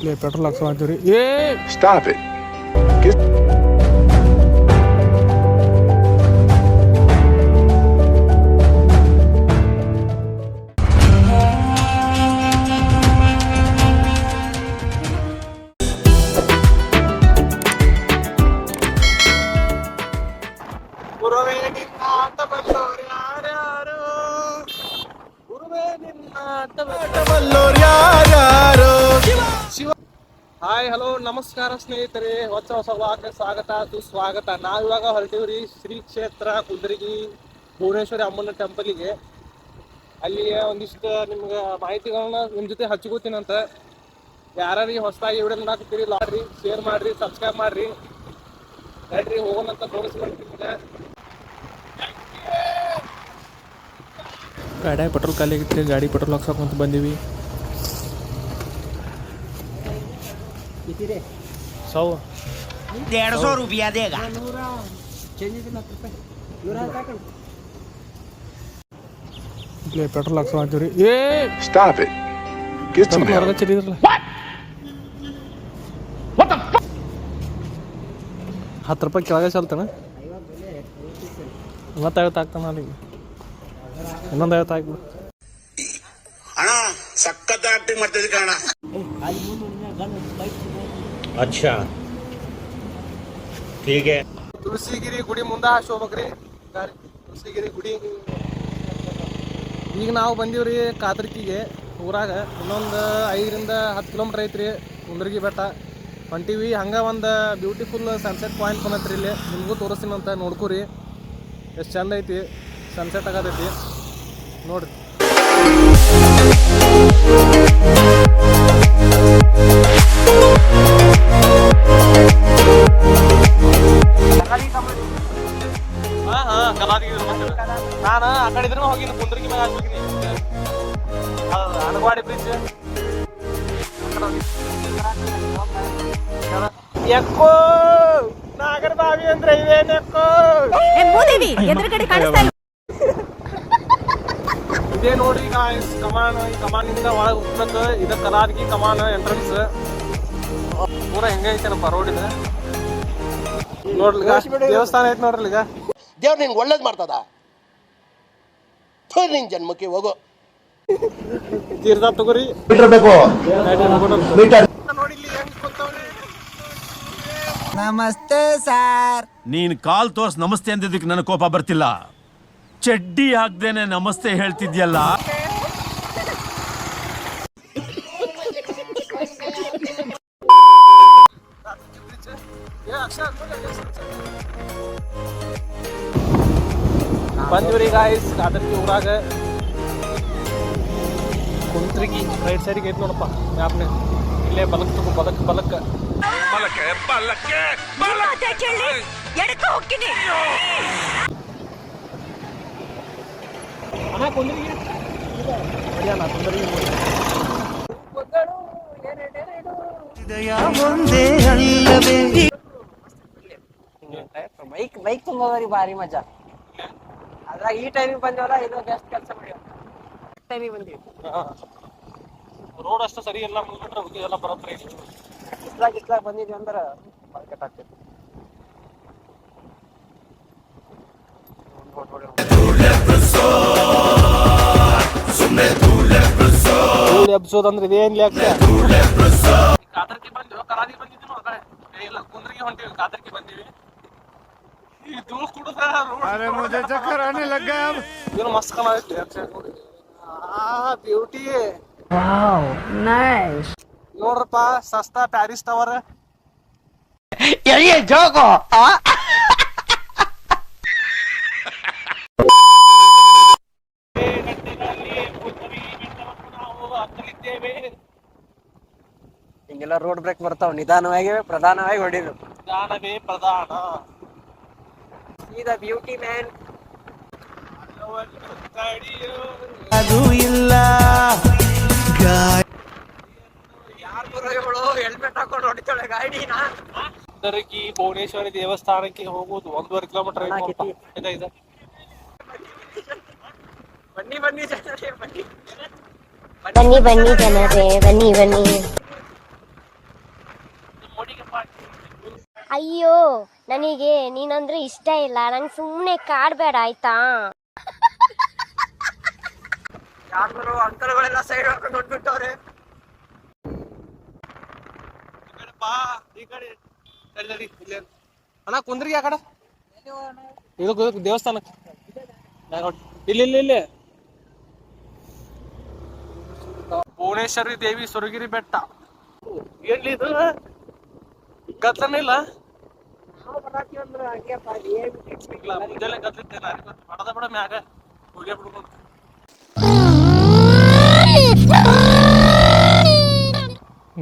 ಇಲ್ಲಿ ಪೆಟ್ರೋಲ್ ಹಾಕ್ಸೋತೀವಿ ಏ Stop it. ನಮಸ್ಕಾರ ಸ್ನೇಹಿತರೆ ಹೊಸ ಹೊಸ ವಾಕ್ಯ ಸ್ವಾಗತ ಸುಸ್ವಾಗತ. ನಾವಿವಾಗ ಹೊರಟಿವ್ರಿ ಶ್ರೀ ಕ್ಷೇತ್ರ ಕುದ್ರಗಿ ಭುವನೇಶ್ವರಿ ಅಮ್ಮನ ಟೆಂಪಲಿಗೆ ಅಲ್ಲಿ ಒಂದಿಷ್ಟು ನಿಮ್ಗೆ ಮಾಹಿತಿಗಳನ್ನ ನಿಮ್ಮ ಜೊತೆ ಹಚ್ಕೋತೀನಂತ ಯಾರ್ಯಾರಿಗೆ ಹೊಸದಾಗಿ ವಿಡಿಯೋ ನೋಡಾಕತ್ತೀರಿ ಲಾಡ್ರಿ ಶೇರ್ ಮಾಡ್ರಿ ಸಬ್ಸ್ಕ್ರೈಬ್ ಮಾಡ್ರಿ. ನಡ್ರಿ ಹೋಗೋಣಂತ ತೋರಿಸ್ಕೊಡ್ತೀನಿ ಗಾಡಿ ಪೆಟ್ರೋಲ್ ಖಾಲಿ ಆಗಿತ್ತು ಗಾಡಿ ಪೆಟ್ರೋಲ್ ಹಾಕ್ಸಕ್ಕಂತ ಬಂದೀವಿ. ಸೌ डेढ़ सौ रुपया देगा ಇಲ್ಲಿ ಪೆಟ್ರೋಲ್ ಹಾಕ್ಸೋತೀವಿ ಏ Stop it. Get some petrol help. ಹೊರಗೆ ಚಲಿದ್ರಲ್ಲ ಹತ್ತು ರೂಪಾಯಿ ಕೆಳಗೆ ಚಲ್ತಾನ ಮತ್ತೆ ಐವತ್ತು ಆಗ್ತಾನ ಅಲ್ಲಿಗೆ ಇನ್ನೊಂದು ಐವತ್ತು ಹಾಕ್ಬಿಡು ಅಣ್ಣ ಸಖತ್ ಆಕ್ಟಿಂಗ್ ಮಾಡ್ತಿದ್ದೆ ಕಣ अच्छा ಅಚ್ಚಾ. ಹೀಗೆ. ತುಳಸಿಗಿರಿ ಗುಡಿ ಮುಂದೆ ಹಾಶ್ ಹೋಗ್ಬೇಕ್ರಿ ತುಳಸಿಗಿರಿ ಗುಡಿ. ಈಗ ನಾವು ಬಂದೀವ್ರಿ ಕಾತ್ರಿಕಿಗೆ ಊರಾಗ. ಇನ್ನೊಂದು ಐದರಿಂದ ಹತ್ತು ಕಿಲೋಮೀಟರ್ ಐತ್ರಿ ಕುಂದ್ರಗಿ ಬೆಟ್ಟ. ಹೊಂಟಿವಿ. ಹಂಗೆ ಒಂದು ಬ್ಯೂಟಿಫುಲ್ ಸನ್ಸೆಟ್ ಪಾಯಿಂಟ್ ಬಂದತ್ರಿ ಇಲ್ಲಿ. ನಿಮಗೂ ಅಂತ ನೋಡ್ಕೊರಿ. ಎಷ್ಟು ಚಂದ ಐತಿ. ಸನ್ಸೆಟ್ ಆಗತೈತಿ. ನೋಡ್ರಿ. ನಾನು ಆ ಕಡೆ ಇದ್ರೂ ಹೋಗಿನಿ ಕುಂದ್ರಿಗೆ ಮೇಲೆ ಹಾಕ್ಬೇಕಿನಿ ಅಣಗವಾಡಿ ಬ್ರಿಡ್ಜ್ ಎಕ್ಕೋ ನಾಗರ ಬಾವಿ ಅಂದ್ರೆ ಏ ಮೂದೇವಿ ಎದುರುಗಡೆ ಕಾಣಿಸ್ತಾ ಇಲ್ಲ. ಇದೇ ನೋಡ್ರಿ ಗಾಯ್ಸ್ ಕಮಾನ್ ಈ ಕಮಾನಿಂದ ಒಳಗೆ ಹೋಗ್ಬೇಕು. ಇದ ಕಲಾರ್ಗಿ ಕಮಾನ್ ಎಂಟ್ರೆನ್ಸ್ ಪೂರ ಹೆಂಗೈತೇನಪ್ಪ ರೋಡ್ ಇದೆ? ನೋಡ್ಲಿ ದೇವಸ್ಥಾನ ಐತೆ ನೋಡ್ರಿ ಈಗ. ದೇವ್ರು ನಿನ್ಗೆ ಒಳ್ಳೇದು ಮಾಡ್ತದ? ಥು, ನಿನ್ ಜನ್ಮಕ್ಕೆ ಹೋಗೋ. ತೀರ್ಥ ತಗೋರಿ. ನಮಸ್ತೆ ಸರ್. ನೀನ್ ಕಾಲ್ ತೋರ್ಸ್ ನಮಸ್ತೆ ಅಂದಿದ್ದಕ್ಕೆ ನನಗೆ ಕೋಪ ಬರ್ತಿಲ್ಲ. ಚಡ್ಡಿ ಹಾಕ್ದೇನೆ ನಮಸ್ತೆ ಹೇಳ್ತಿದ್ಯಲ್ಲ. ಬಂದಿವ್ರಿ ಗಾಯ್ಸ್ ಕಾದರ್ಗಿ ಊರಾಗ ಕುಂತ್ರಿಗಿ ರೈಟ್ ಸೈಡ್ಗೆ ಐತಿ ನೋಡಪ್ಪ ಮ್ಯಾಪ್ನ ಇಲ್ಲೇ ಬಲಕ್ ತಗೋ ಬಲಕ್ ಬಲಕ್ ಮಾತೇ ಕೇಳಿ ಎಡಕ್ಕೆ ಹೋಗ್ತೀನಿ ಅಣ್ಣ ಕುಂದ್ರಿಗೆ ಅಡಿಯಣ್ಣ ಕುಂದ್ರಿಗೆ ಬೈಕ್ ಬೈಕ್ ತುಂಬೋದ್ರಿ ಭಾರಿ ಮಜಾ ಅದ್ರಾಗ ಈ ಟೈಮಿಗೆ ಬಂದೇವಲ್ಲ ಇದು ಜಾಸ್ತಿ ಕೆಲಸ ಮಾಡ್ಯಾವ ಟೈಮಿಗೆ ಬಂದೀವಿ. ರೋಡ್ ಅಷ್ಟು ಸರಿ ಇಲ್ಲ ಮುಂದ್ಬಿಟ್ರೆ ಉಳ್ದಿದ್ದು ಎಲ್ಲ ಬರೋಬ್ಬರಿ ಇಸ್ಲಾಗ ಇಸ್ಲಾಗ ಬಂದಿದ್ವಿ ಅಂದ್ರೆ ಮಾರ್ಕೆಟ್ ಆಗ್ತೈತಿ. ಎಬ್ಸೋದ್ ಅಂದ್ರೆ ಇದೇನ್ ಲೆಕ್ಕ? ಕಾತರ್ಕಿ ಬಂದಿವಿ ಕರಾದಿ ಬಂದಿದ್ದೀವಿ ಇಲ್ಲ ಕುಂದ್ರಿಗೆ ಹೊಂಟಿವಿ ಕಾತರ್ಕಿ ಬಂದಿವಿ ಈ ಧೂಳ್ ಕುಡ್ದ ಅರೆ ಮುझे ಚಕ್ಕರ್ ಆನೆ ಲಗ್ ಗಯಾ ಏನು ಮಸ್ತ್ ಕಾಣೈತಿ ಆ ಬ್ಯೂಟಿ ನೈಸ್ ನೋಡ್ರಪ್ಪ ಸಸ್ತಾ ಪ್ಯಾರಿಸ್ ಟವರ್ ಹಿಂಗೆಲ್ಲ ರೋಡ್ ಬ್ರೇಕ್ ಬರ್ತಾವ. ನಿಧಾನವಾಗಿ ಪ್ರಧಾನವಾಗಿ ಹೊಡಿದು ನಿಧಾನವೇ ಪ್ರಧಾನ. ಸೀದಾ ಬ್ಯೂಟಿ ಮ್ಯಾನ್ ಅದು ಇಲ್ಲ. ಯಾರು ಹೆಲ್ಮೆಟ್ ಹಾಕೊಂಡು ಹೊಡಿತಾಳೆ ಗಾಡಿನ? ಕುಂದರ್ಗಿ ಭುವನೇಶ್ವರಿ ದೇವಸ್ಥಾನಕ್ಕೆ ಹೋಗೋದು ಒಂದೂವರೆ ಕಿಲೋಮೀಟರ್ ಬನ್ನಿ ಬನ್ನಿ ಜನರೇ ಬನ್ನಿ. ಬನ್ನಿ ಬನ್ನಿ ಜನರೇ. ಬನ್ನಿ ಬನ್ನಿ. ಅಯ್ಯೋ ನನಗೆ ನೀನಂದ್ರೆ ಇಷ್ಟ ಇಲ್ಲ. ನಂಗೆ ಸುಮ್ಮನೆ ಕಾಡ್ಬೇಡ ಆಯ್ತಾ? ಯಾರು ಅಂಕಲ್ಗಳೆಲ್ಲ ಸೈಡ್ ಹಾಕೊಂಡು ಹೊಂಟ್ಬಿಟ್ಟವ್ರೆ ಬಾ ಈ ಕಡೆ. ತಡಿ, ತಡಿ, ಅಣ್ಣ ಕುಂದ್ರಿಗೆ ಆ ಕಡೆ? ದೇವಸ್ಥಾನ. ಕು- ದೇವಸ್ಥಾನಕ್ಕೆ ಇಲ್ಲಿ ಇಲ್ಲಿ ಇಲ್ಲಿ. ಭುವನೇಶ್ವರಿ ದೇವಿ ಸುರಗಿರಿ ಬೆಟ್ಟ. ಎಲ್ಲಿ ಇದು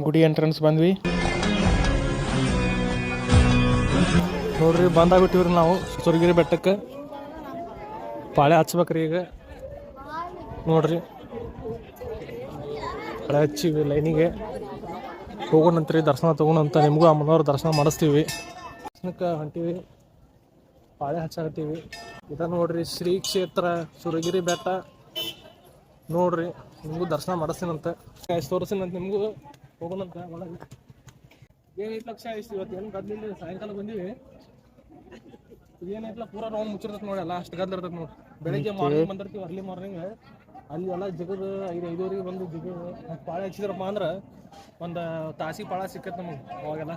ಗುಡಿ ಎಂಟ್ರೆನ್ಸ್ ಬಂದ್ವಿ. ನೋಡ್ರಿ ಬಂದಾಗ್ಬಿಟ್ಟಿವ್ರಿ ನಾವು. ಸುರಗಿರಿ ಬೆಟ್ಟಕ್ಕೆ. ಪಾಳೆ ಹಚ್ಬೇಕ್ರಿ ಈಗ. ನೋಡ್ರಿ. ಪಾಳೆ ಹಚ್ಚಿವಿ ಲೈನಿಗೆ. ಹೋಗೋಣಂತ್ರಿ ದರ್ಶನ ತಗೋಣಂತ ನಿಮಗೂ ಅಮ್ಮನವ್ರ ದರ್ಶನ ಮಾಡಿಸ್ತೀವಿ. ದರ್ಶನಕ್ಕೆ ಹೊಂಟೀವಿ. ಪಾಳೆ ಹಚ್ಚಾಕತ್ತೀವಿ. ಇದ ನೋಡ್ರಿ ಶ್ರೀ ಕ್ಷೇತ್ರ ಸುರಗಿರಿ ಬೆಟ್ಟ. ನೋಡ್ರಿ ನಿಮಗೂ ದರ್ಶನ ಮಾಡಿಸ್ತೀನಂತ. ತೋರಿಸ್ತೀನಂತ ನಿಮಗೂ. ಹೋಗೋಣಂತ ಒಳಗೆ. ಏನೈತ್ ಲಕ್ಷ ಇಷ್ಟು ಇವತ್ತು? ಏನು ಗದ್ಲಿಲ್ಲ ಸಾಯಂಕಾಲ ಬಂದೀವಿ. ಏನೈತ್ಲ ಪೂರ ರೌಂಡ್ ಮುಚ್ಚಿರ್ತೈತೆ ನೋಡಿ ಎಲ್ಲ ಅಷ್ಟು ಗದ್ಲ ನೋಡಿ ಬೆಳಿಗ್ಗೆ ಮಾರ್ನಿಂಗ್ ಬಂದಿರ್ತೀವಿ ಅರ್ಲಿ ಮಾರ್ನಿಂಗ್ ಅಲ್ಲಿ ಎಲ್ಲ ಜಗದ ಐದು ಐದುವರೆಗೆ ಬಂದು ಜಗ ಮತ್ತ್ ಪಾಳೆ ಹಚ್ಚಿದ್ರಪ್ಪ ಅಂದ್ರೆ ಒಂದು ತಾಸಿ ಪಾಳ ಸಿಕ್ಕತ್ತೆ ನಮಗೆ ಅವಾಗೆಲ್ಲ.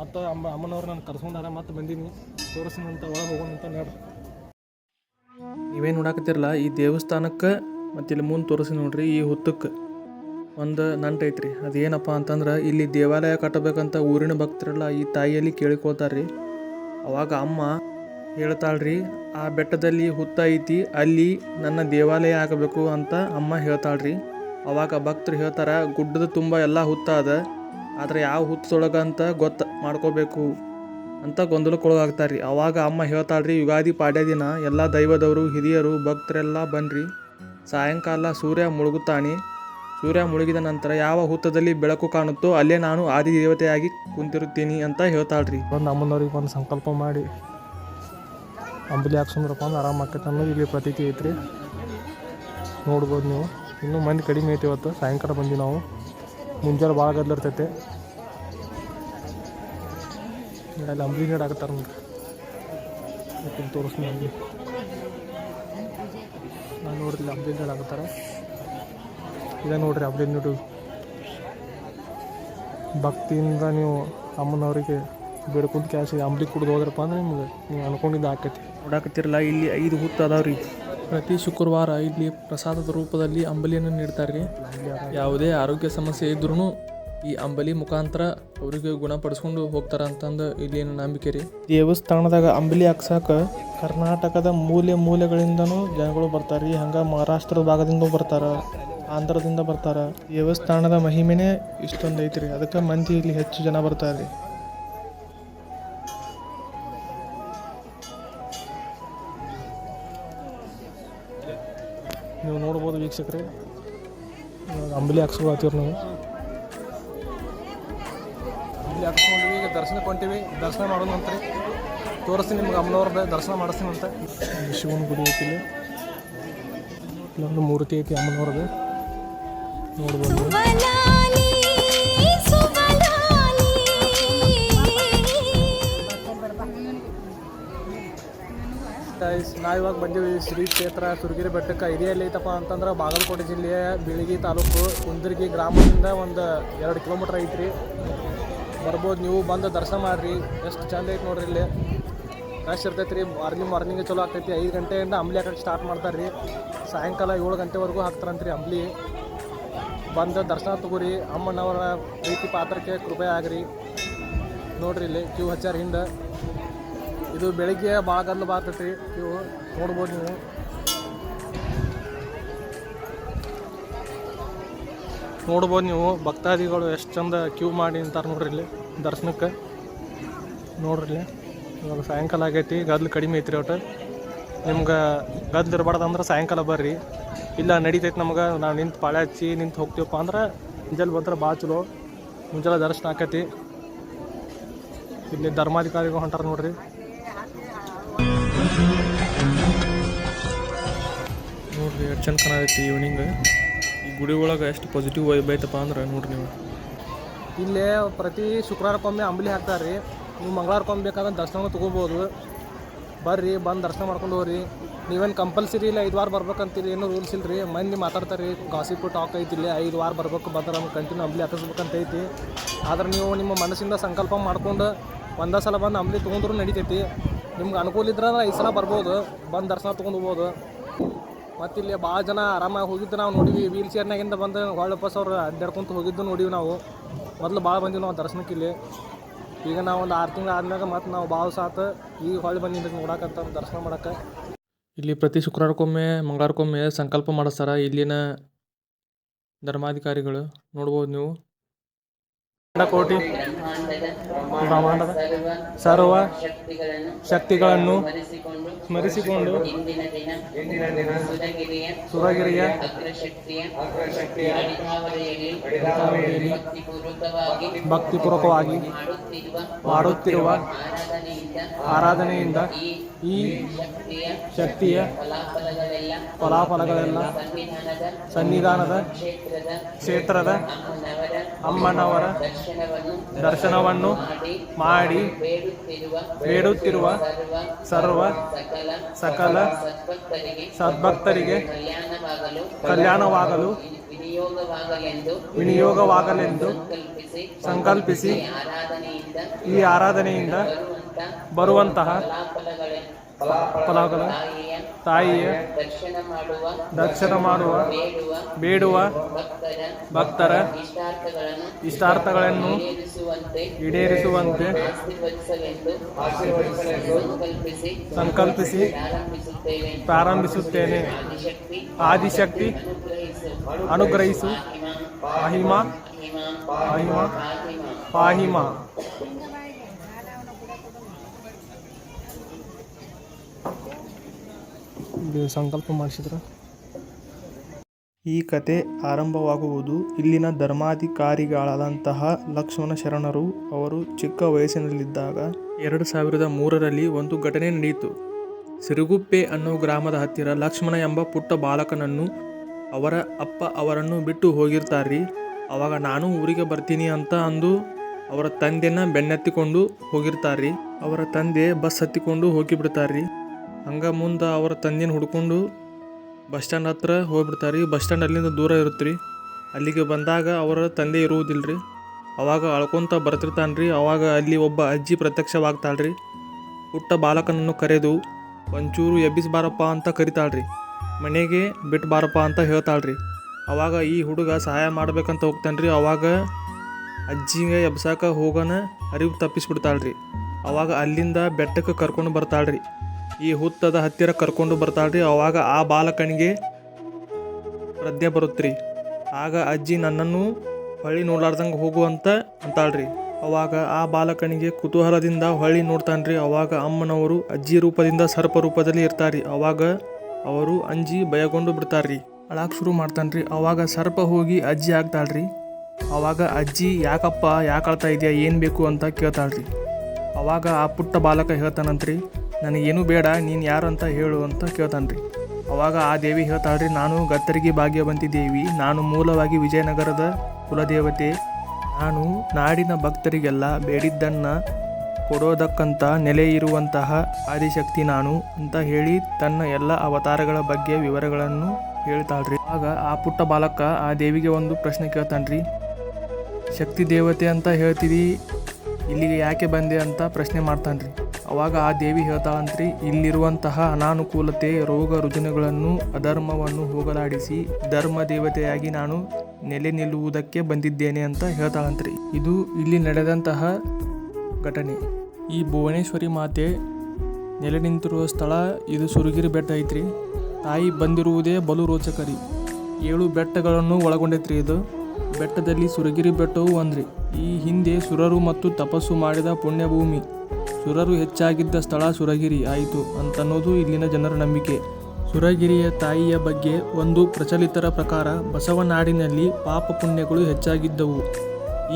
ಮತ್ತು ಅಮ್ಮ ಅಮ್ಮನವ್ರು ನಾನು ಕರ್ಸ್ಕೊಂಡಾರ, ಮತ್ತೆ ಬಂದೀನಿ. ತೋರಿಸ್ತೀನಂತ ಒಳಗೆ ಹೋಗೋಣಂತ ನೋಡ್ರಿ ನೀವೇನು ನೋಡಾಕತ್ತಿರಲ್ಲ ಈ ದೇವಸ್ಥಾನಕ್ಕೆ ಮತ್ತು ಇಲ್ಲಿ ಮುಂದೆ ತೋರಿಸಿ ನೋಡ್ರಿ, ಈ ಹುತ್ತಕ್ಕೆ ಒಂದು ನಂಟೈತ್ರಿ ಐತ್ರಿ. ಅದೇನಪ್ಪ ಅಂತಂದ್ರೆ ಇಲ್ಲಿ ದೇವಾಲಯ ಕಟ್ಟಬೇಕಂತ ಊರಿನ ಭಕ್ತರೆಲ್ಲ ಈ ತಾಯಿಯಲ್ಲಿ ಕೇಳಿಕೊಳ್ತಾರ್ರಿ. ಅವಾಗ ಅಮ್ಮ ಹೇಳ್ತಾಳ್ರಿ, ಆ ಬೆಟ್ಟದಲ್ಲಿ ಹುತ್ತ ಐತಿ, ಅಲ್ಲಿ ನನ್ನ ದೇವಾಲಯ ಆಗಬೇಕು ಅಂತ ಅಮ್ಮ ಹೇಳ್ತಾಳ್ರಿ. ಅವಾಗ ಭಕ್ತರು ಹೇಳ್ತಾರ, ಗುಡ್ಡದ ತುಂಬ ಎಲ್ಲ ಹುತ್ತ ಅದ, ಆದರೆ ಯಾವ ಹುತ್ತದೊಳಗೆ ಅಂತ ಗೊತ್ತ ಮಾಡ್ಕೋಬೇಕು ಅಂತ ಗೊಂದಲಕ್ಕೊಳಗಾಗ್ತಾರ್ರಿ. ಅವಾಗ ಅಮ್ಮ ಹೇಳ್ತಾಳ್ರಿ, ಯುಗಾದಿ ಪಾಡ್ಯ ದಿನ, ಎಲ್ಲ ದೈವದವರು, ಹಿರಿಯರು, ಭಕ್ತರೆಲ್ಲ ಬನ್ನಿರಿ ಸಾಯಂಕಾಲ ಸೂರ್ಯ ಮುಳುಗುತ್ತಾನೆ. ಸೂರ್ಯ ಮುಳುಗಿದ ನಂತರ ಯಾವ ಹುತ್ತದಲ್ಲಿ ಬೆಳಕು ಕಾಣುತ್ತೋ ಅಲ್ಲೇ ನಾನು ಆದಿ ದೇವತೆಯಾಗಿ ಕುಂತಿರುತ್ತೀನಿ ಅಂತ ಹೇಳ್ತಾಳ್ರಿ. ಒಂದು ಅಮ್ಮನವ್ರಿಗೆ ಒಂದು ಸಂಕಲ್ಪ ಮಾಡಿ. ಅಂಬಲಿ ಹಾಕ್ಸಂದ್ರಪ್ಪ ಅಂದ್ರೆ ಆರಾಮ ಆಕೈತೆ ಅನ್ನೋದು ಇಲ್ಲಿ ಪ್ರತೀತಿ ಐತ್ರಿ. ನೋಡ್ಬೋದು ನೀವು. ಇನ್ನೂ ಮಂದಿ ಕಡಿಮೆ ಐತಿ ಇವತ್ತು. ಸಾಯಂಕಾಲ ಬಂದ್ವಿ ನಾವು. ಮುಂಜಾನೆ ಭಾಳ ಗದ್ಲ ಇರ್ತೈತೆ. ಅಲ್ಲಿ ಅಂಬಲಿ ನೀರು ಆಗತ್ತಾರ ನೋಡ್ರಿ. ತೋರಿಸ್ತೀನಿ ಅಂಬಲಿ. ನಾನು ನೋಡ್ರಿ ಅಂಬಲಿ ನೀರು ಆಗತ್ತಾರ ಇದ ನೋಡ್ರಿ ಅಂಬಲಿ ನೀರು. ಭಕ್ತಿಯಿಂದ ನೀವು ಅಮ್ಮನವರಿಗೆ ಬೇಡ್ಕೊಂಡು ಕ್ಯಾಶ್ ಅಂಬಲಿ ಕುಡ್ದು ಹೋದ್ರಪ್ಪ ಅಂದ್ರೆ ನಿಮ್ಗೆ, ನೀವು ಅನ್ಕೊಂಡಿದ್ದು ಆಕೈತಿ. ನೋಡಾಕತ್ತಿರಲ್ಲ ಇಲ್ಲಿ ಐದು ಹುತ್ತು ರೀ ಪ್ರತಿ ಶುಕ್ರವಾರ ಇಲ್ಲಿ ಪ್ರಸಾದದ ರೂಪದಲ್ಲಿ ಅಂಬಲಿಯನ್ನು ನೀಡ್ತಾರೆ ಯಾವುದೇ ಆರೋಗ್ಯ ಸಮಸ್ಯೆ ಇದ್ರೂ ಈ ಅಂಬಲಿ ಮುಖಾಂತರ ಅವರಿಗೆ ಗುಣಪಡಿಸ್ಕೊಂಡು ಹೋಗ್ತಾರ ಅಂತಂದು ಇಲ್ಲಿನ ನಂಬಿಕೆ ರೀ. ದೇವಸ್ಥಾನದಾಗ ಅಂಬಲಿ ಹಾಕ್ಸಾಕ ಕರ್ನಾಟಕದ ಮೂಲೆ ಮೂಲೆಗಳಿಂದನೂ ಜನಗಳು ಬರ್ತಾರೆ ಹಂಗೆ ಮಹಾರಾಷ್ಟ್ರದ ಭಾಗದಿಂದ ಬರ್ತಾರ ಆಂಧ್ರದಿಂದ ಬರ್ತಾರ. ದೇವಸ್ಥಾನದ ಮಹಿಮೆನೇ ಇಷ್ಟೊಂದು ಐತ್ರಿ ಅದಕ್ಕೆ ಮಂದಿ ಇಲ್ಲಿ ಹೆಚ್ಚು ಜನ ಬರ್ತಾರೆ ನೀವು ನೋಡ್ಬೋದು ವೀಕ್ಷಕರೇ ಇವಾಗ ಅಂಬಲಿ ಹಾಕ್ಸ್ಕೊಳ್ತೀವ್ರಿ ನಾವು ಅಂಬಲಿ ಹಾಕ್ಸ್ಕೊಂಡಿವಿ ಈಗ ದರ್ಶನಕ್ಕೆ ಹೊಂಟಿವಿ ದರ್ಶನ ಮಾಡೋಣ ಅಂತ್ರಿ ತೋರಿಸ್ತೀನಿ ನಿಮ್ಗೆ ಅಮ್ಮನವ್ರ ದರ್ಶನ ಮಾಡಿಸ್ತೀನಿ ಅಂತ ಶಿವನ ಗುಡಿ ಐತಿ ಇಲ್ಲಿ ಇಲ್ಲೊಂದು ಮೂರ್ತಿ ಐತಿ ಅಮ್ಮನವ್ರದ್ದು ನೋಡ್ಬೋದು ಗೈಸ್ ನಾವು ಇವಾಗ ಬಂದೀವಿ ಶ್ರೀ ಕ್ಷೇತ್ರ ಸುರಗಿರಿ ಬೆಟ್ಟಕ್ಕೆ. ಇದೇ ಎಲ್ಲಿ ಐತಪ್ಪ ಅಂತಂದ್ರೆ ಬಾಗಲಕೋಟೆ ಜಿಲ್ಲೆಯ ಬೀಳಗಿ ತಾಲೂಕು ಕುಂದರ್ಗಿ ಗ್ರಾಮದಿಂದ ಒಂದು ಎರಡು ಕಿಲೋಮೀಟ್ರ್ ಐತ್ರಿ. ಬರ್ಬೋದು, ನೀವು ಬಂದು ದರ್ಶನ ಮಾಡಿರಿ. ಎಷ್ಟು ಚಂದ ಐತೆ ನೋಡ್ರಿ ಇಲ್ಲಿ. ರಶ್ ಇರ್ತೈತೆ ರೀ ಮಾರ್ನಿಂಗ್ ಮಾರ್ನಿಂಗ್ ಚಲೋ ಆಗ್ತೈತಿ. ಐದು ಗಂಟೆಯಿಂದ ಅಂಬ್ಲಿ ಹಾಕಕ್ಕೆ ಸ್ಟಾರ್ಟ್ ಮಾಡ್ತಾರೆ ರೀ ಸಾಯಂಕಾಲ ಏಳು ಗಂಟೆವರೆಗೂ ಹಾಕ್ತಾರಂತ್ರಿ ಅಂಬ್ಲಿ. ಬಂದು ದರ್ಶನ ತಗೋರಿ. ಅಮ್ಮನವರ ಪ್ರೀತಿ ಪಾತ್ರಕ್ಕೆ ಕೃಪೆ ಆಗ್ರಿ. ನೋಡ್ರಿ ಇಲ್ಲಿ, ಕ್ಯೂ ಹಚ್ಚಾರ ಹಿಂದೆ. ಇದು ಬೆಳಿಗ್ಗೆ ಭಾಳ ಗದ್ದಲು ಬಾರ್ತೈತಿ. ಕ್ಯೂ ನೋಡ್ಬೋದು ನೀವು. ನೋಡ್ಬೋದು ನೀವು. ಭಕ್ತಾದಿಗಳು ಎಷ್ಟು ಚಂದ ಕ್ಯೂ ಮಾಡಿ ನಿಂತಾರೆ ನೋಡ್ರಿ ಇಲ್ಲಿ ದರ್ಶನಕ್ಕೆ. ನೋಡ್ರಿ ಇವಾಗ ಸಾಯಂಕಾಲ ಆಗೈತಿ. ಗದ್ದಲು ಕಡಿಮೆ ಐತ್ರಿ ಒಟ್ಟು. ನಿಮ್ಗೆ ಗದ್ಲು ಇರಬಾರ್ದು ಅಂದ್ರೆ ಸಾಯಂಕಾಲ ಬರ್ರಿ. ಇಲ್ಲ ನಡೀತೈತೆ ನಮ್ಗೆ. ನಾವು ನಿಂತು ಪಾಳೆ ಹಚ್ಚಿ ನಿಂತು ಹೋಗ್ತೀವಪ್ಪ ಅಂದ್ರೆ ಮುಂಜಾನೆ ಬಂದ್ರೆ ಭಾಳ ಚಲೋ. ಮುಂಜಾನೆ ದರ್ಶನ ಆಕೈತಿ. ಇಲ್ಲಿ ಧರ್ಮಾಧಿಕಾರಿಗಳು ಹೊಂಟಾರ ನೋಡ್ರಿ. ನೋಡ್ರಿ ಎಷ್ಟು ಚಂದ ಕಾಣತೈತಿ ಈವ್ನಿಂಗ್ ಈ ಗುಡಿ ಒಳಗೆ ಎಷ್ಟು ಪಾಸಿಟಿವ್ ವೈಬ್ ಐತಪ್ಪ ಅಂದ್ರೆ ನೋಡ್ರಿ ನೀವು. ಇಲ್ಲೇ ಪ್ರತಿ ಶುಕ್ರವಾರಕ್ಕೊಮ್ಮೆ ಅಂಬಲಿ ಹಾಕ್ತಾರೆ ರೀ ನೀವು ಮಂಗಳವಾರಕ್ಕೊಮ್ಮೆ ಬೇಕಾದ್ರೆ ದರ್ಶನ ತೊಗೋಬೋದು. ಬರ್ರಿ, ಬಂದು ದರ್ಶನ ಮಾಡ್ಕೊಂಡು ಹೋಗ್ರಿ. ನೀವೇನು ಕಂಪಲ್ಸರಿ ಇಲ್ಲ, ಐದು ವಾರ ಬರ್ಬೇಕಂತೀರಿ, ಏನೂ ರೂಲ್ಸ್ ಇಲ್ಲ ರೀ ಮಂದಿ ಮಾತಾಡ್ತಾರೆ ಗಾಸಿಪ್ ಟಾಕ್ ಐತಿ ಇಲ್ಲಿ, ಐದು ವಾರ ಬರ್ಬೇಕು, ಬಂದ್ರೆ ನಮ್ಗೆ ಕಂಟಿನ್ಯೂ ಅಂಬಲಿ ಹಾಕಿಸ್ಬೇಕಂತ ಐತಿ. ಆದ್ರೆ ನೀವು ನಿಮ್ಮ ಮನಸ್ಸಿಂದ ಸಂಕಲ್ಪ ಮಾಡ್ಕೊಂಡು ಒಂದೇ ಸಲ ಬಂದು ಅಂಬಲಿ ತೊಗೊಂಡ್ರು ನಡಿತೈತಿ. ನಿಮ್ಗೆ ಅನುಕೂಲ ಇದ್ರೆ ಈ ಸಲ ಬರ್ಬೋದು. ಬಂದು ದರ್ಶನ ತೊಗೊಂಡು ಹೋಗ್ಬೋದು. ಮತ್ತು ಇಲ್ಲಿ ಭಾಳ ಜನ ಆರಾಮಾಗಿ ಹೋಗಿದ್ದು ನಾವು ನೋಡಿವಿ. ವೀಲ್ ಚೇರ್ನಾಗಿಂದ ಬಂದು ಹೊಳ್ಳಿ ವಾಪಸ್ ಅವ್ರು ಅಡ್ಡಾಡ್ಕೊಂತ ಹೋಗಿದ್ದು ನೋಡಿವಿ ನಾವು. ಮೊದಲು ಭಾಳ ಬಂದಿವಿ ನಾವು ದರ್ಶನಕ್ಕೆ ಇಲ್ಲಿ. ಈಗ ನಾವು ಒಂದು ಆರು ತಿಂಗಳು ಆದ್ಮ್ಯಾಗ ಮತ್ತು ನಾವು ಭಾಳ ಸಾತ್ ಈಗ ಹೊಳ್ಳಿ ಬಂದಿದ್ದು ನೋಡಕತ್ತ ದರ್ಶನ ಮಾಡಕ್ಕೆ ಇಲ್ಲಿ ಪ್ರತಿ ಶುಕ್ರವಾರಕ್ಕೊಮ್ಮೆ, ಮಂಗಳವಾರಕ್ಕೊಮ್ಮೆ ಸಂಕಲ್ಪ ಮಾಡಿಸ್ತಾರ ಇಲ್ಲಿನ ಧರ್ಮಾಧಿಕಾರಿಗಳು. ನೋಡ್ಬೋದು ನೀವು. ಕೋಟಿ. ಬ್ರಹ್ಮಾಂಡದ ಸರ್ವ ಶಕ್ತಿಗಳನ್ನು ಸ್ಮರಿಸಿಕೊಂಡು ಸುರಗಿರಿಯ ಭಕ್ತಿಪೂರ್ವಕವಾಗಿ ಮಾಡುತ್ತಿರುವ ಆರಾಧನೆಯಿಂದ ಈ ಶಕ್ತಿಯ ಫಲಾಫಲಗಳೆಲ್ಲ ಸನ್ನಿಧಾನದ ಕ್ಷೇತ್ರದ ಅಮ್ಮನವರ ದರ್ಶನವನ್ನು ಮಾಡಿ ಬೇಡುತ್ತಿರುವ ಸರ್ವ ಸಕಲ ಸದ್ಭಕ್ತರಿಗೆ ಕಲ್ಯಾಣವಾಗಲು ವಿನಿಯೋಗವಾಗಲೆಂದು ಸಂಕಲ್ಪಿಸಿ ಈ ಆರಾಧನೆಯಿಂದ ಬರುವಂತಹ ಫಲಗಳ ತಾಯಿಯ ದರ್ಶನ ಮಾಡುವ, ಬೇಡುವ ಭಕ್ತರ ಇಷ್ಟಾರ್ಥಗಳನ್ನು ಈಡೇರಿಸುವಂತೆ ಸಂಕಲ್ಪಿಸಿ ಪ್ರಾರಂಭಿಸುತ್ತೇನೆ. ಆದಿಶಕ್ತಿ ಅನುಗ್ರಹಿಸು. ಮಹಿಮಾ ಮಹಿಮಾ, ಪಾಹಿಮಾ. ಸಂಕಲ್ಪ ಮಾಡಿಸಿದ್ರು. ಈ ಕತೆ ಆರಂಭವಾಗುವುದು ಇಲ್ಲಿನ ಧರ್ಮಾಧಿಕಾರಿಗಳಾದಂತಹ ಲಕ್ಷ್ಮಣ ಶರಣರು ಅವರು ಚಿಕ್ಕ ವಯಸ್ಸಿನಲ್ಲಿದ್ದಾಗ ಎರಡು ಸಾವಿರದ ಮೂರರಲ್ಲಿ ಒಂದು ಘಟನೆ ನಡೆಯಿತು. ಸಿರುಗುಪ್ಪೆ ಅನ್ನೋ ಗ್ರಾಮದ ಹತ್ತಿರ ಲಕ್ಷ್ಮಣ ಎಂಬ ಪುಟ್ಟ ಬಾಲಕನನ್ನು ಅವರ ಅಪ್ಪ ಅವರನ್ನು ಬಿಟ್ಟು ಹೋಗಿರ್ತಾರ್ರಿ, ಅವಾಗ ನಾನು ಊರಿಗೆ ಬರ್ತೀನಿ ಅಂತ ಅಂದು ಅವರ ತಂದೆನ ಬೆನ್ನತ್ತಿಕೊಂಡು ಹೋಗಿರ್ತಾರ್ರಿ, ಅವರ ತಂದೆ ಬಸ್ ಹತ್ತಿಕೊಂಡು ಹೋಗಿಬಿಡ್ತಾರ್ರಿ. ಹಂಗ ಮುಂದೆ ಅವರ ತಂದಿನ ಹುಡ್ಕೊಂಡು ಬಸ್ ಸ್ಟ್ಯಾಂಡ್ ಹತ್ರ ಹೋಗ್ಬಿಡ್ತಾರೆ. ರೀ ಬಸ್ ಸ್ಟ್ಯಾಂಡ್ ಅಲ್ಲಿಂದ ದೂರ ಇರುತ್ತೆ ರೀ ಅಲ್ಲಿಗೆ ಬಂದಾಗ ಅವರ ತಂದೆ ಇರುವುದಿಲ್ಲ ರೀ ಅವಾಗ ಅಳ್ಕೊತ ಬರ್ತಿರ್ತಾನೆ ರೀ ಅವಾಗ ಅಲ್ಲಿ ಒಬ್ಬ ಅಜ್ಜಿ ಪ್ರತ್ಯಕ್ಷವಾಗ್ತಾಳೆ ರೀ ಪುಟ್ಟ ಬಾಲಕನನ್ನು ಕರೆದು, ಒಂಚೂರು ಎಬ್ಬಿಸಿ ಬಾರಪ್ಪ ಅಂತ ಕರಿತಾಳ್ರಿ. ಮನೆಗೆ ಬಿಟ್ಟು ಬಾರಪ್ಪ ಅಂತ ಹೇಳ್ತಾಳ್ರಿ. ಅವಾಗ ಈ ಹುಡುಗ ಸಹಾಯ ಮಾಡ್ಬೇಕಂತ ಹೋಗ್ತಾನೆ ರೀ ಅವಾಗ ಅಜ್ಜಿಗೆ ಎಬ್ಸಾಕ ಹೋಗೋಣ ಅರಿವು ತಪ್ಪಿಸ್ಬಿಡ್ತಾಳ್ರಿ. ಅವಾಗ ಅಲ್ಲಿಂದ ಬೆಟ್ಟಕ್ಕೆ ಕರ್ಕೊಂಡು ಬರ್ತಾಳ್ರಿ. ಈ ಹುತ್ತದ ಹತ್ತಿರ ಕರ್ಕೊಂಡು ಬರ್ತಾಳ್ರಿ. ಅವಾಗ ಆ ಬಾಲಕನಿಗೆ ಪ್ರಜ್ಞೆ ಬರುತ್ತ್ರಿ ಆಗ ಅಜ್ಜಿ ನನ್ನನ್ನು ಹೊಳ್ಳಿ ನೋಡ್ಲಾರ್ದಂಗೆ ಹೋಗುವಂತ ಅಂತಾಳ್ರಿ. ಅವಾಗ ಆ ಬಾಲಕನಿಗೆ ಕುತೂಹಲದಿಂದ ಹೊಳ್ಳಿ ನೋಡ್ತಾನ್ರಿ. ಅವಾಗ ಅಮ್ಮನವರು ಅಜ್ಜಿ ರೂಪದಿಂದ ಸರ್ಪ ರೂಪದಲ್ಲಿ ಇರ್ತಾರ್ರಿ ಅವಾಗ ಅವರು ಅಂಜಿ ಭಯಗೊಂಡು ಬಿಡ್ತಾರ್ರಿ. ಅಳಾಕ್ ಶುರು ಮಾಡ್ತಾನ್ರಿ. ಅವಾಗ ಸರ್ಪ ಹೋಗಿ ಅಜ್ಜಿ ಆಗ್ತಾಳ್ರಿ. ಅವಾಗ ಅಜ್ಜಿ, ಯಾಕಪ್ಪ, ಯಾಕೆ ಅಳ್ತಾ ಇದೆಯಾ? ಏನು ಬೇಕು? ಅಂತ ಕೇಳ್ತಾಳ್ರಿ. ಅವಾಗ ಆ ಪುಟ್ಟ ಬಾಲಕ ಹೇಳ್ತಾನಂತ್ರಿ ನನಗೇನು ಬೇಡ, ನೀನು ಯಾರು ಅಂತ ಹೇಳು ಅಂತ ಕೇಳ್ತಾನೆ ರೀ ಅವಾಗ ಆ ದೇವಿ ಹೇಳ್ತಾಳ್ರಿ, ನಾನು ಗತ್ತರಿಗೆ ಭಾಗ್ಯವಂತಿ ದೇವಿ ನಾನು ಮೂಲವಾಗಿ ವಿಜಯನಗರದ ಕುಲದೇವತೆ. ನಾನು ನಾಡಿನ ಭಕ್ತರಿಗೆಲ್ಲ ಬೇಡಿದ್ದನ್ನು ಕೊಡೋದಕ್ಕಂತ ನೆಲೆ ಇರುವಂತಹ ಆದಿಶಕ್ತಿ ನಾನು ಅಂತ ಹೇಳಿ ತನ್ನ ಎಲ್ಲ ಅವತಾರಗಳ ಬಗ್ಗೆ ವಿವರಗಳನ್ನು ಹೇಳ್ತಾಳ್ರಿ. ಆಗ ಆ ಪುಟ್ಟ ಬಾಲಕ ಆ ದೇವಿಗೆ ಒಂದು ಪ್ರಶ್ನೆ ಕೇಳ್ತಾನ್ರಿ. ಶಕ್ತಿ ದೇವತೆ ಅಂತ ಹೇಳ್ತೀವಿ ಇಲ್ಲಿಗೆ ಯಾಕೆ ಬಂದೆ? ಅಂತ ಪ್ರಶ್ನೆ ಮಾಡ್ತಾನ್ರಿ. ಅವಾಗ ಆ ದೇವಿ ಹೇಳ್ತಾಳಂತ್ರಿ, ಇಲ್ಲಿರುವಂತಹ ಅನಾನುಕೂಲತೆ, ರೋಗ ರುಜಿನಗಳನ್ನು ಅಧರ್ಮವನ್ನು ಹೋಗಲಾಡಿಸಿ ಧರ್ಮ ದೇವತೆಯಾಗಿ ನಾನು ನೆಲೆ ನಿಲ್ಲುವುದಕ್ಕೆ ಬಂದಿದ್ದೇನೆ ಅಂತ ಹೇಳ್ತಾಳಂತ್ರಿ. ಇದು ಇಲ್ಲಿ ನಡೆದಂತಹ ಘಟನೆ. ಈ ಭುವನೇಶ್ವರಿ ಮಾತೆ ನೆಲೆ ನಿಂತಿರುವ ಸ್ಥಳ, ಇದು ಸುರಗಿರಿ ಬೆಟ್ಟ ಐತ್ರಿ. ತಾಯಿ ಬಂದಿರುವುದೇ ಬಲು ರೋಚಕರಿ. ಏಳು ಬೆಟ್ಟಗಳನ್ನು ಒಳಗೊಂಡೈತ್ರಿ ಇದು. ಬೆಟ್ಟದಲ್ಲಿ ಸುರಗಿರಿ ಬೆಟ್ಟವು ಒಂದ್ರಿ. ಈ ಹಿಂದೆ ಸುರರು ಮತ್ತು ತಪಸ್ಸು ಮಾಡಿದ ಪುಣ್ಯಭೂಮಿ. ಸುರರು ಹೆಚ್ಚಾಗಿದ್ದ ಸ್ಥಳ ಸುರಗಿರಿ ಆಯಿತು ಅಂತನ್ನೋದು ಇಲ್ಲಿನ ಜನರ ನಂಬಿಕೆ. ಸುರಗಿರಿಯ ತಾಯಿಯ ಬಗ್ಗೆ ಒಂದು ಪ್ರಚಲಿತರ ಪ್ರಕಾರ ಬಸವನಾಡಿನಲ್ಲಿ ಪಾಪ ಪುಣ್ಯಗಳು ಹೆಚ್ಚಾಗಿದ್ದವು.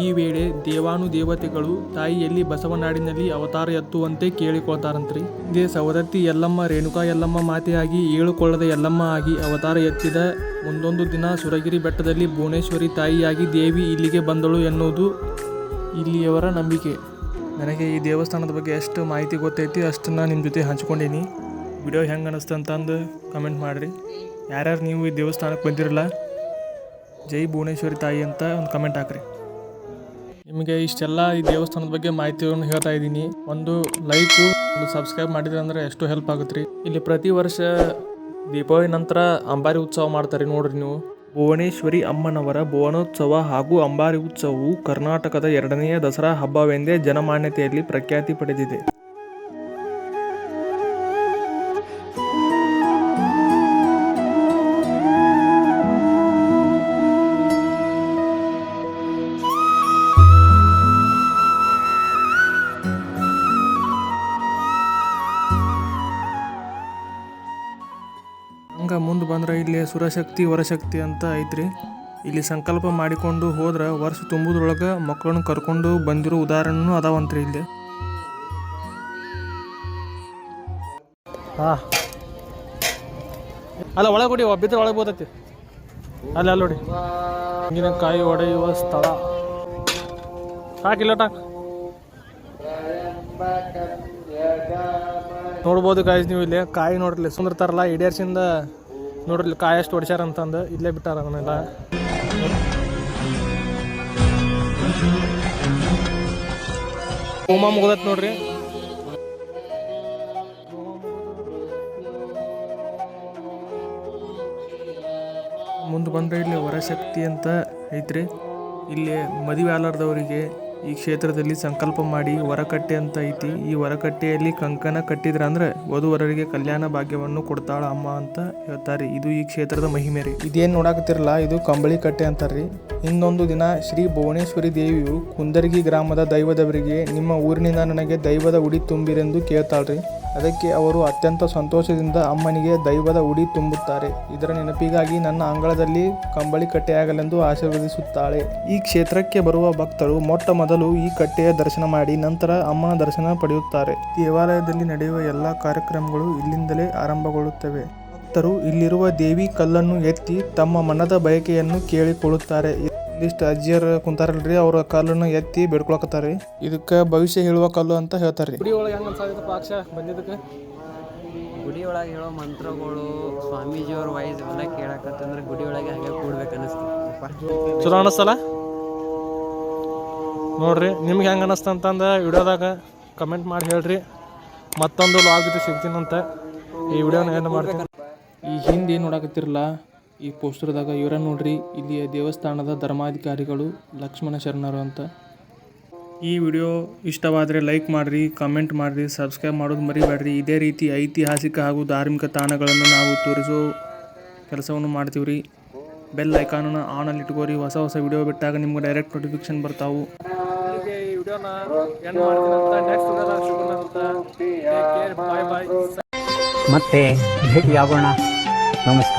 ಈ ವೇಳೆ ದೇವಾನುದೇವತೆಗಳು ತಾಯಿಯಲ್ಲಿ ಬಸವನಾಡಿನಲ್ಲಿ ಅವತಾರ ಎತ್ತುವಂತೆ ಕೇಳಿಕೊಳ್ತಾರಂತ್ರಿ. ಇದೇ ಸವದತ್ತಿ ಯಲ್ಲಮ್ಮ, ರೇಣುಕಾ ಯಲ್ಲಮ್ಮ ಮಾತೆಯಾಗಿ ಏಳುಕೊಳ್ಳದ ಯಲ್ಲಮ್ಮ ಆಗಿ ಅವತಾರ ಎತ್ತಿದ ಮುಂದೊಂದು ದಿನ ಸುರಗಿರಿ ಬೆಟ್ಟದಲ್ಲಿ ಭುವನೇಶ್ವರಿ ತಾಯಿಯಾಗಿ ದೇವಿ ಇಲ್ಲಿಗೆ ಬಂದಳು ಎನ್ನುವುದು ಇಲ್ಲಿಯವರ ನಂಬಿಕೆ. ನನಗೆ ಈ ದೇವಸ್ಥಾನದ ಬಗ್ಗೆ ಎಷ್ಟು ಮಾಹಿತಿ ಗೊತ್ತೈತಿ ಅಷ್ಟನ್ನು ನಿಮ್ಮ ಜೊತೆ ಹಂಚ್ಕೊಂಡೀನಿ. ವಿಡಿಯೋ ಹೆಂಗೆ ಅನಿಸ್ತು ಅಂತಂದು ಕಮೆಂಟ್ ಮಾಡಿರಿ. ಯಾರ್ಯಾರು ನೀವು ಈ ದೇವಸ್ಥಾನಕ್ಕೆ ಬಂದಿರಲ್ಲ, ಜೈ ಭುವನೇಶ್ವರಿ ತಾಯಿ ಅಂತ ಒಂದು ಕಮೆಂಟ್ ಹಾಕ್ರಿ. ನಿಮಗೆ ಇಷ್ಟೆಲ್ಲ ಈ ದೇವಸ್ಥಾನದ ಬಗ್ಗೆ ಮಾಹಿತಿಯನ್ನು ಹೇಳ್ತಾ ಇದ್ದೀನಿ. ಒಂದು ಲೈಕು ಒಂದು ಸಬ್ಸ್ಕ್ರೈಬ್ ಮಾಡಿದ್ರೆ ಅಂದರೆ ಎಷ್ಟು ಹೆಲ್ಪ್ ಆಗುತ್ತೆ ರೀ ಇಲ್ಲಿ ಪ್ರತಿ ವರ್ಷ ದೀಪಾವಳಿ ನಂತರ ಅಂಬಾರಿ ಉತ್ಸವ ಮಾಡ್ತಾರೆ ನೋಡ್ರಿ ನೀವು. ಭುವನೇಶ್ವರಿ ಅಮ್ಮನವರ ಭುವನೋತ್ಸವ ಹಾಗೂ ಅಂಬಾರಿ ಉತ್ಸವವು ಕರ್ನಾಟಕದ ಎರಡನೆಯ ದಸರಾ ಹಬ್ಬವೆಂದೇ ಜನಮಾನ್ಯತೆಯಲ್ಲಿ ಪ್ರಖ್ಯಾತಿ ಪಡೆದಿದೆ. ಇಲ್ಲಿ ಸುರಶಕ್ತಿ, ವರಶಕ್ತಿ ಅಂತ ಐತ್ರಿ. ಇಲ್ಲಿ ಸಂಕಲ್ಪ ಮಾಡಿಕೊಂಡು ಹೋದ್ರೆ ವರ್ಷ ತುಂಬುದ್ರೊಳಗೆ ಮಕ್ಕಳನ್ನು ಕರ್ಕೊಂಡು ಬಂದಿರೋ ಉದಾಹರಣೆನೂ ಅದಾವಂತ್ರಿ ಇಲ್ಲಿ. ಹಾಂ. ಅಲ್ಲ, ಒಳಗೆ ಕೊಡಿ ಒಬ್ಬಿದ್ರೆ ಒಳಗೆ ಬೋದೈತಿ ಅಲ್ಲ ಅಲ್ಲ ನೋಡಿ ತೆಂಗಿನಕಾಯಿ ಒಡೆಯುವ ಸ್ಥಳ. ಸಾಕಿಲ್ಲ ಟಾಕ್ ನೋಡ್ಬೋದು ಕಾಯಿ ನೀವು ಇಲ್ಲಿ, ಕಾಯಿ ನೋಡ್ರಿ ಸುಂದರ್ತಾರಲ್ಲ ಇಡೇರ್ಸಿಂದ ನೋಡ್ರಿ, ಕಾಯಿ ಎಷ್ಟು ಹೊಡ್ಸ್ಯಾರ ಅಂತಂದು, ಇಲ್ಲೇ ಬಿಟ್ಟಾರ ಅದನ್ನೆಲ್ಲ. ಹೋಮ ಮುಗ್ದತ್ ನೋಡ್ರಿ. ಮುಂದೆ ಬಂದ್ರೆ ಇಲ್ಲಿ ವರಶಕ್ತಿ ಅಂತ ಐತ್ರಿ. ಇಲ್ಲಿ ಮದುವೆ ಆಲಾರ್ದವರಿಗೆ ಈ ಕ್ಷೇತ್ರದಲ್ಲಿ ಸಂಕಲ್ಪ ಮಾಡಿ ವರಕಟ್ಟೆ ಅಂತ ಐತಿ. ಈ ವರಕಟ್ಟೆಯಲ್ಲಿ ಕಂಕಣ ಕಟ್ಟಿದ್ರ ಅಂದ್ರೆ ವಧುವರರಿಗೆ ಕಲ್ಯಾಣ ಭಾಗ್ಯವನ್ನು ಕೊಡ್ತಾಳ ಅಮ್ಮ ಅಂತ ಹೇಳ್ತಾರೆ. ಇದು ಈ ಕ್ಷೇತ್ರದ ಮಹಿಮೆ ರೀ. ಇದೇನು ನೋಡಾಕತ್ತಿರಲ್ಲ, ಇದು ಕಂಬಳಿ ಕಟ್ಟೆ ಅಂತಾರ್ರಿ. ಇನ್ನೊಂದು ದಿನ ಶ್ರೀ ಭುವನೇಶ್ವರಿ ದೇವಿಯು ಕುಂದರ್ಗಿ ಗ್ರಾಮದ ದೈವದವರಿಗೆ, ನಿಮ್ಮ ಊರಿನಿಂದ ನನಗೆ ದೈವದ ಉಡಿ ತುಂಬಿರೆಂದು ಕೇಳ್ತಾಳ್ರಿ. ಅದಕ್ಕೆ ಅವರು ಅತ್ಯಂತ ಸಂತೋಷದಿಂದ ಅಮ್ಮನಿಗೆ ದೈವದ ಉಡಿ ತುಂಬುತ್ತಾರೆ. ಇದರ ನೆನಪಿಗಾಗಿ ನನ್ನ ಅಂಗಳದಲ್ಲಿ ಕಂಬಳಿ ಕಟ್ಟೆಯಾಗಲೆಂದು ಆಶೀರ್ವದಿಸುತ್ತಾಳೆ. ಈ ಕ್ಷೇತ್ರಕ್ಕೆ ಬರುವ ಭಕ್ತರು ಮೊಟ್ಟ ಮೊದಲು ಈ ಕಟ್ಟೆಯ ದರ್ಶನ ಮಾಡಿ ನಂತರ ಅಮ್ಮನ ದರ್ಶನ ಪಡೆಯುತ್ತಾರೆ. ದೇವಾಲಯದಲ್ಲಿ ನಡೆಯುವ ಎಲ್ಲ ಕಾರ್ಯಕ್ರಮಗಳು ಇಲ್ಲಿಂದಲೇ ಆರಂಭಗೊಳ್ಳುತ್ತವೆ. ಭಕ್ತರು ಇಲ್ಲಿರುವ ದೇವಿ ಕಲ್ಲನ್ನು ಎತ್ತಿ ತಮ್ಮ ಮನದ ಬಯಕೆಯನ್ನು ಕೇಳಿಕೊಳ್ಳುತ್ತಾರೆ. ಇಲ್ಲಿಷ್ಟು ಅಜ್ಜಿಯರ್ ಕುಂತಾರಲ್ರಿ ಅವ್ರ ಕಲ್ಲನ್ನು ಎತ್ತಿ ಬೇಡ್ಕೊಳಕತ್ತಾರ ಇದಕ್ಕೆ ಭವಿಷ್ಯ ಹೇಳುವ ಕಲ್ಲು ಅಂತ ಹೇಳ್ತಾರೆ ಗುಡಿ ಒಳಗೆ ಹೆಂಗ ಅನ್ಸಾದಿತ್ತಪ್ಪ ಅಕ್ಷ ಬಂದಿದ್ದಕ್ಕೆ? ಗುಡಿ ಒಳಗೆ ಹೇಳೋ ಮಂತ್ರಗಳು ಸ್ವಾಮೀಜಿಯವ್ರ ವಯಸ್ಸು ಎಲ್ಲ ಕೇಳಕತ್ತಂದ್ರೆ ಗುಡಿ ಒಳಗೆ ಹಾಗೆ ಕೂಡ್ಬೇಕು ಅನಿಸ್ತು ಚಲೋ ಅನಿಸ್ತಲ್ಲ? ನೋಡ್ರಿ ನಿಮ್ಗೆ ಹೆಂಗೆ ಅನ್ನಿಸ್ತು ಅಂತಂದ್ರೆ ವಿಡಿಯೋದಾಗ ಕಮೆಂಟ್ ಮಾಡಿ ಹೇಳ್ರಿ. ಮತ್ತೊಂದು ಲಾಗ್ ಜೊತೆ ಸಿಗ್ತೀನಂತ ಈ ವಿಡಿಯೋನ ಏನು ಮಾಡ್ತೀನಿ. ಈ ಹಿಂದೆ ಏನು ನೋಡಕತ್ತಿರಲ್ಲ ಈ ಪೋಸ್ಟರ್ದಾಗ ಇವರ ನೋಡ್ರಿ ಇಲ್ಲಿ ದೇವಸ್ಥಾನದ ಧರ್ಮಾಧಿಕಾರಿಗಳು ಲಕ್ಷ್ಮಣ ಶರಣರು ಅಂತ. ಈ ವಿಡಿಯೋ ಇಷ್ಟವಾದರೆ ಲೈಕ್ ಮಾಡಿರಿ ಕಮೆಂಟ್ ಮಾಡಿರಿ ಸಬ್ಸ್ಕ್ರೈಬ್ ಮಾಡೋದು ಮರಿಬೇಡ್ರಿ. ಇದೇ ರೀತಿ ಐತಿಹಾಸಿಕ ಹಾಗೂ ಧಾರ್ಮಿಕ ತಾಣಗಳನ್ನು ನಾವು ತೋರಿಸೋ ಕೆಲಸವನ್ನು ಮಾಡ್ತೀವಿ ರೀ ಬೆಲ್ ಐಕಾನನ್ನು ಆನಲ್ಲಿ ಇಟ್ಕೋರಿ. ಹೊಸ ಹೊಸ ವಿಡಿಯೋ ಬಿಟ್ಟಾಗ ನಿಮ್ಗೆ ಡೈರೆಕ್ಟ್ ನೋಟಿಫಿಕೇಶನ್ ಬರ್ತಾವು. ಈ ವಿಡಿಯೋನ ಎಂಡ್ ಮಾಡ್ತೀನಿ ನೆಕ್ಸ್ಟ್ ಮತ್ತೆ ಭೇಟಿಯಾಗೋಣ. ನಮಸ್ಕಾರ.